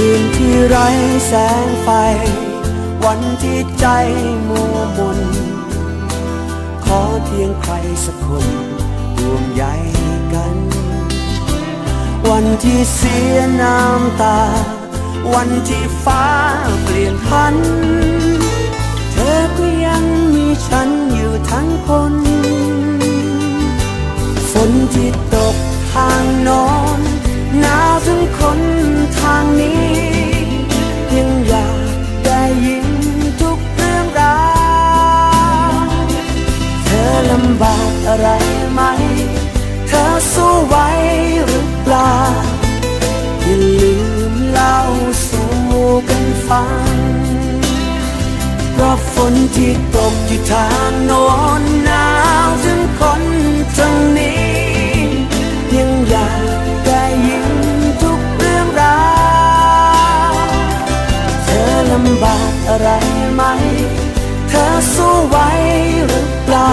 คืนที่ไร้แสงไฟ วันที่ใจมัวมน ขอเพียงใครสักคนห่วงใยกัน วันที่เสียน้ำตา วันที่ฟ้าเปลี่ยนพัน เธอก็ยังมีฉันอยู่ทั้งคน ฝนที่ตกทางโนอนำบากอะไรไหม เธอสู้ไหวหรือเปล่า อย่าลืมเล่าสู่กันฟังเพราะฝนที่ตกอยู่ทางโน้นหนาวถึงคนทางนี้ ยังอยากได้ยินทุกเรื่องราวเธอลำบากอะไรไหม เธอสู้ไหวหรือเปล่า